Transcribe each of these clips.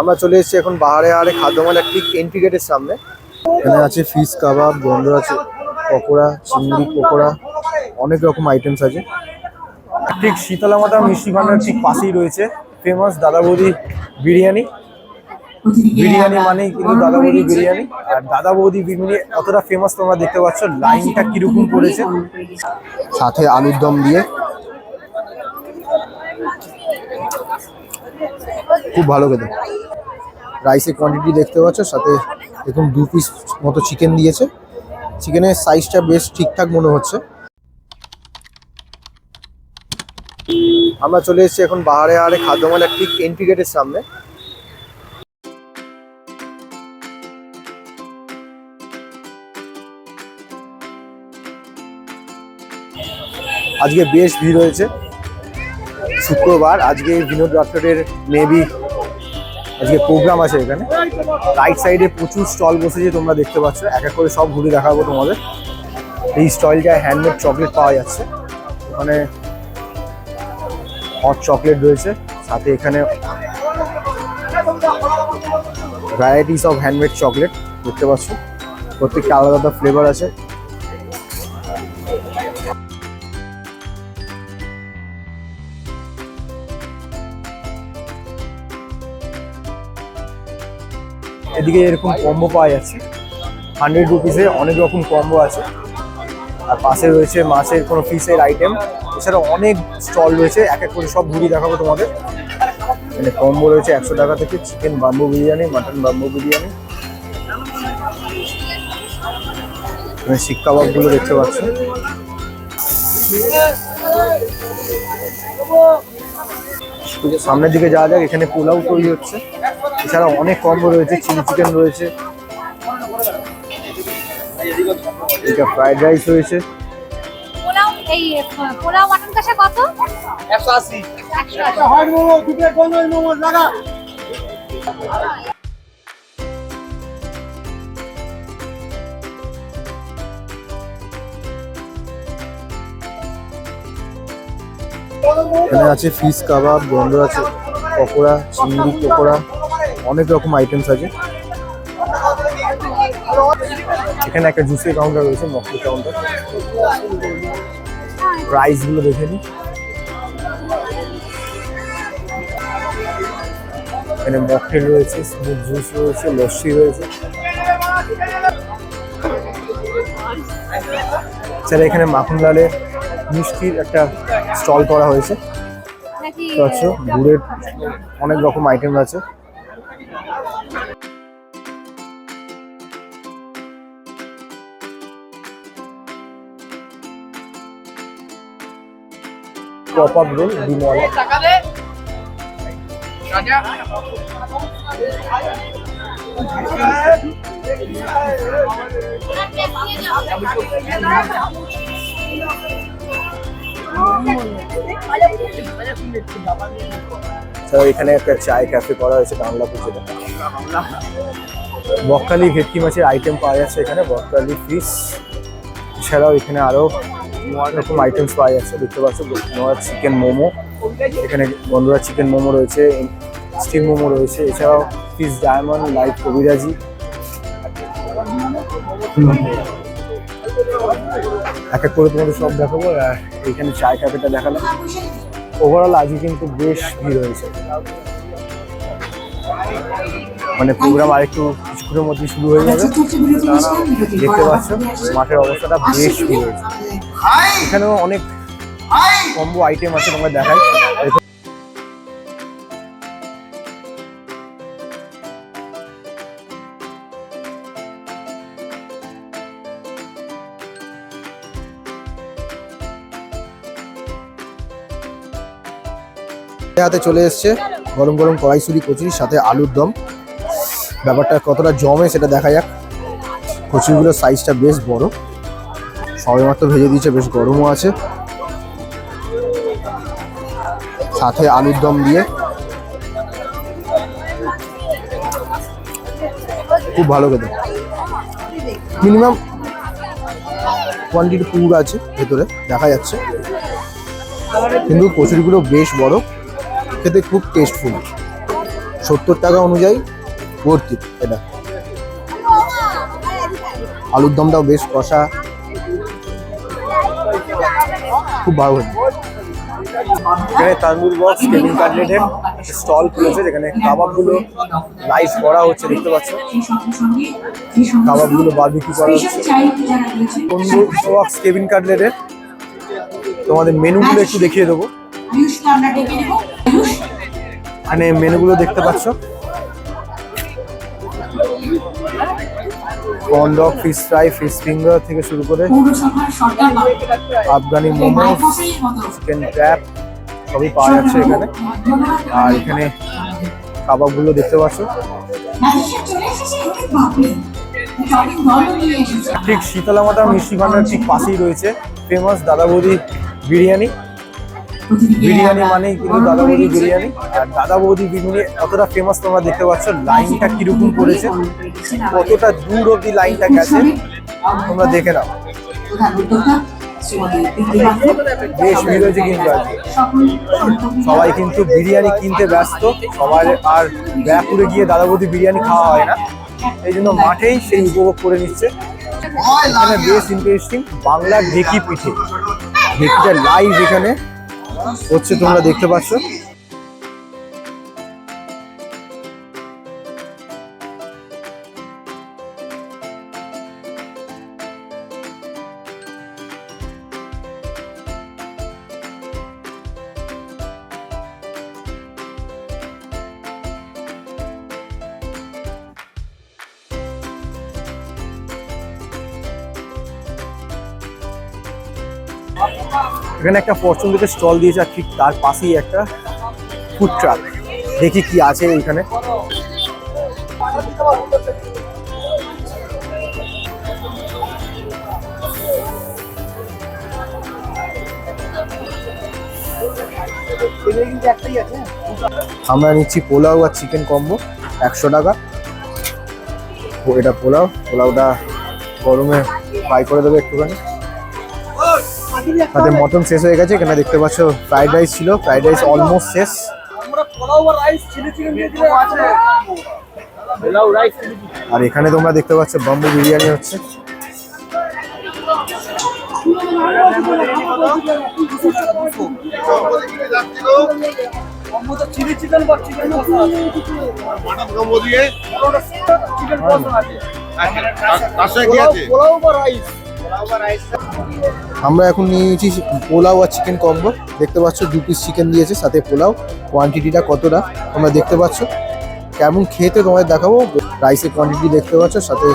আমরা চলে এসেছি এখন বাহারে আরে খাদ্যমালার ঠিক এন্ট্রি গেটের সামনে। এখানে আছে ফিশ কাবাব, বন্ধ আছে পকোড়া, চিংড়ি, পকোড়া, অনেক রকম আইটেমস আছে। ঠিক শীতলা মাতা মিষ্টি ভান্ডার ঠিক পাশেই রয়েছে ফেমাস দাদা বৌদি বিরিয়ানি। বিরিয়ানি মানেই কিন্তু দাদা বৌদি বিরিয়ানি। আর দাদা বৌদি বিরিয়ানি অতটা ফেমাস তোমরা দেখতে পাচ্ছ লাইনটা কীরকম পড়েছে সাথে আলুর দম দিয়ে। খুব ভালো খেতে। রাইসের কোয়ান্টিটি দেখতে পাচ্ছ, সাথে দেখুন দু পিস মতো চিকেন দিয়েছে। চিকেনের সাইজটা বেশ ঠিকঠাক মনে হচ্ছে। আমরা চলে এসেছি এখন বাহারে আরে খাদ্যমালার ঠিক এন্ট্রি গেটের সামনে। আজকে বেশ ভিড় হয়েছে। শুক্রবার আজকে বিনোদ রাঠোরের মেবি আজকে প্রোগ্রাম আছে এখানে। রাইট সাইডে প্রচুর স্টল বসেছে, তোমরা দেখতে পাচ্ছ। এক এক করে সব ঘুরে দেখাবো তোমাদের। এই স্টলটায় হ্যান্ডমেড চকলেট পাওয়া যাচ্ছে। ওখানে হট চকলেট রয়েছে। সাথে এখানে ভ্যারাইটিস অফ হ্যান্ডমেড চকলেট দেখতে পাচ্ছ। প্রত্যেকটা আলাদা আলাদা ফ্লেভার আছে। এদিকে এরকম কম্বো পাওয়া যাচ্ছে। হান্ড্রেড রুপিসে অনেক রকম কম্বো আছে। আর পাশে রয়েছে মাছের কোনো ফিশের আইটেম এছাড়া অনেক স্টল রয়েছে, এক এক করে সব ঘুরিয়ে দেখাবো তোমাদের। মানে কম্বো রয়েছে একশো টাকা থেকে chicken bamboo biryani mutton bamboo biryani. মানে শিক কাবাবগুলো দেখতে পাচ্ছ। সামনের দিকে যাওয়া যাক, এখানে পোলাও তৈরি হচ্ছে। এছাড়া অনেক কম্বো রয়েছে চিলি চিকেন রয়েছে। এটা ফ্রাইড রাইস রয়েছে। পোলাও এই পোলাও মাটন কষা কত? একশো আশি। একশো আশি। এখানে আছে ফিশ কাবাব বন্ধ আছে পকোড়া চিংড়ি পকোড়া। অনেক রকম আইটেমস আছে। এখানে একটা জুসের কাউন্টার রয়েছে মকটেল কাউন্টার প্রাইসগুলো দেখে নিই এখানে মকটেল রয়েছে স্মুথ জুস রয়েছে লস্যি রয়েছে। এছাড়া এখানে মাখন লালের মিষ্টির একটা স্টল করা হয়েছে। গুড়ের অনেক রকম আইটেম আছে। পপ আপ রোল ডিমওয়ালা এখানে একটা চায় ক্যাফে করা হয়েছে কামলাপুর যেটা। বকখালি ভেটকি মাছের আইটেম পাওয়া যাচ্ছে এখানে, বকখালি ফিশ এছাড়াও এখানে আরও অনেক রকম আইটেমস পাওয়া যাচ্ছে, দেখতে পাচ্ছ বন্ধুরা চিকেন মোমো। এখানে বন্ধুরা চিকেন মোমো রয়েছে স্টিম মোমো রয়েছে, এছাড়াও ফিশ ডায়মন্ড লাইট কবিরাজি। এক এক করে তোমাদের সব দেখাবো, আর এখানে চায় ক্যাফেটা দেখালাম। ওভারঅল আজকে কিন্তু বেশ ভিড় হয়েছে। মানে প্রোগ্রাম আরেকটু কিছুক্ষণের মধ্যে শুরু হয়ে যাবে। দেখতে পাচ্ছ মাঠের অবস্থাটা বেশ হয়েছে এখানেও অনেক কম্বো আইটেম আছে তোমরা দেখাই। হাতে চলে এসছে গরম গরম কড়াইশুরি কচুরির সাথে আলুর দম। ব্যাপারটা কতটা জমে সেটা দেখা যাক। কচুরিগুলোর সাইজটা বেশ বড়। সবেমাত্র ভেজে দিয়েছে, বেশ গরমও আছে। সাথে আলুর দম দিয়ে। খুব ভালো খেতে। মিনিমাম কোয়ান্টিটি পুর আছে ভেতরে, দেখা যাচ্ছে। কিন্তু কচুরিগুলো বেশ বড়। খেতে খুব টেস্টফুল সত্তর টাকা অনুযায়ী ভর্তি এটা আলুর দমটাও বেশ কষা। খুব ভালো হয়েছে। এখানে তান্দুর বক্স কেবিন কাটলেটের স্টল খুলেছে যেখানে কাবাবগুলো লাইভ করা হচ্ছে দেখতে পাচ্ছ। কাবাবগুলো বারবিকিউ করা হচ্ছে। তন্দুর বক্স কেবিন কাটলেটের তোমাদের মেনুগুলো একটু দেখিয়ে দেবো। এখানে মেনুগুলো দেখতে পাচ্ছ। Corn dog fish fry fish finger থেকে শুরু করে আফগানি মোমো চিকেন ক্র্যাপ সবই পাওয়া যাচ্ছে এখানে। আর এখানে কাবাবগুলো দেখতে পাচ্ছ। ঠিক শীতলা মাতা মিষ্টি ভান্ডার ঠিক পাশেই রয়েছে। ফেমাস দাদা বৌদি বিরিয়ানি। বিরিয়ানি মানেই কিন্তু দাদা বৌদি বিরিয়ানি। আর দাদা বৌদি বিরিয়ানি কতটা ফেমাস তোমরা দেখতে পাচ্ছ লাইনটা কীরকম পড়েছে কতটা দূর অব্দি লাইনটা গেছে তোমরা দেখে নাও। বেশ ভিড় হয়েছে কিন্তু আজকে। সবাই কিন্তু বিরিয়ানি কিনতে ব্যস্ত সবার আর ব্যাপুরে গিয়ে দাদা বৌদি বিরিয়ানি খাওয়া হয় না। এই জন্য মাঠেই সেই উপভোগ করে নিচ্ছে। এখানে বেশ ইন্টারেস্টিং বাংলার ঢেকি পিঠে। ঢেকিটা লাইভ এখানে। হচ্ছে তোমরা দেখতে পাচ্ছ এখানে একটা ফরচুন স্টল দিয়েছে আর ঠিক তার পাশেই একটা ফুড ট্রাক দেখি কি আছে এখানে আমরা নিচ্ছি পোলাও আর চিকেন কম্বো একশো টাকা। এটা পোলাও। পোলাওটা গরমে ফ্রাই করে দেবে একটুখানি। তাতে মটন শেষ হয়ে গেছে এখানে দেখতে পাচ্ছ ফ্রাইড রাইস ছিল ফ্রাইড রাইস অলমোস্ট শেষ। আর এখানে তোমরা দেখতে পাচ্ছ বাম্বু বিরিয়ানি হচ্ছে। চিলি চিকেন বা চিকেন মশলা আছে। চিকেন আছে। পোলাও বা রাইস আমরা এখন নিয়ে নিয়েছি পোলাও আর চিকেন কম্বো দেখতে পাচ্ছ, দু পিস চিকেন দিয়েছে, সাথে পোলাও। কোয়ান্টিটিটা কতটা, তোমরা দেখতে পাচ্ছ। কেমন খেতে তোমাদের দেখাবো। রাইসের কোয়ান্টিটি দেখতে পাচ্ছ, সাথে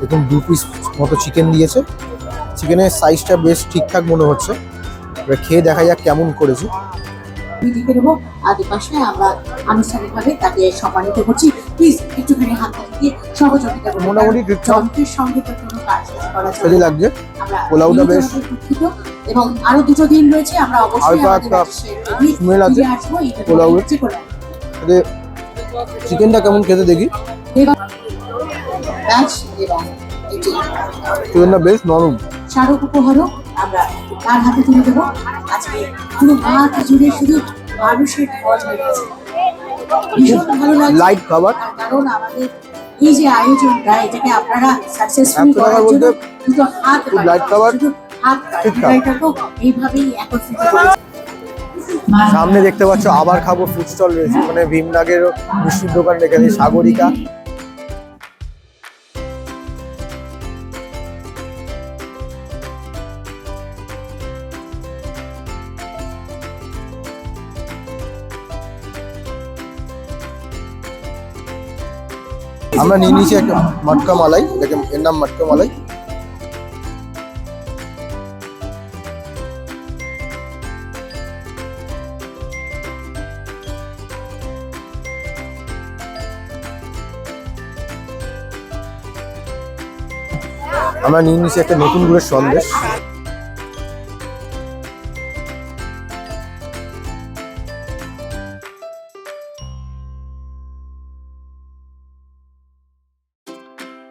দেখুন দু পিস মতো চিকেন দিয়েছে। চিকেনের সাইজটা বেশ ঠিকঠাক মনে হচ্ছে। এবার খেয়ে দেখা যাক কেমন করেছে। আর পাশে আমরা আনুষ্ঠানিকভাবে তাকে সম্মানিত করছি। প্লিজ একটুখানি হাত দিয়ে সহযোগিতা করুন। মোটামুটি যন্ত্রের সঙ্গে তো কোনো কাজ করা যাবে। লাগছে পোলাওটা বেশ- এবং আরও দুটো দিন রয়েছে আমরা অবশ্যই আমাদের smell আছে। করে। চিকেনটা কেমন খেতে দেখি। চিকেনটা বেশ নরম। স্মারক উপহারও আমরা তার হাতে তুলে দেবো। আজকে পুরো মাঠ জুড়ে শুধু মানুষের ঢল হয়েছে ভীষণ ভালো লাগছে লাইট খাবার কারণ আমাদের এই যে আয়োজনটা এটাকে আপনারা সাকসেসফুল করার জন্য দুটো হাত লাইট বাড়ান। খাবার, হাত এটাকেও এইভাবেই একত্রিত করেছে সামনে দেখতে পাচ্ছ আবার খাব ফুড স্টল রয়েছে মানে ভীমনাগের মিষ্টির দোকান রেখেছে সাগরিকা। আমরা নিয়ে নিয়েছি একটা মটকা মালাই, এটাকে এর নাম মটকা মালাই। আমরা নিয়ে নিয়েছি একটা নতুন গুড়ের সন্দেশ।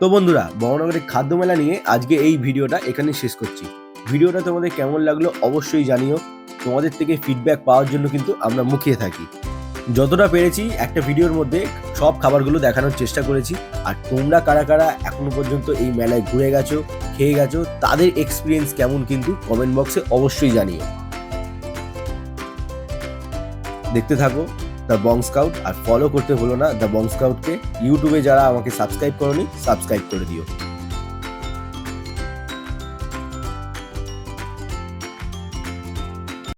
তো বন্ধুরা বড়নগরের খাদ্য মেলা নিয়ে আজকে এই ভিডিওটা এখানে শেষ করছি। ভিডিওটা তোমাদের কেমন লাগল অবশ্যই জানিও। তোমাদের থেকে ফিডব্যাক পাওয়ার জন্য কিন্তু আমরা মুখিয়ে থাকি। যতটা পেরেছি একটা ভিডিওর মধ্যে সব খাবারগুলো দেখানোর চেষ্টা করেছি। আর তোমরা কারা কারা এখনও পর্যন্ত এই মেলায় ঘুরে গেছো, খেয়ে গেছো, তাদের এক্সপিরিয়েন্স কেমন কিন্তু কমেন্ট বক্সে অবশ্যই জানিও। দেখতে থাকো। দ্য বং স্কাউট আর ফলো করতে ভুলো না। দ্য বং স্কাউটকে ইউটিউবে যারা আমাকে সাবস্ক্রাইব করনি সাবস্ক্রাইব করে দিও।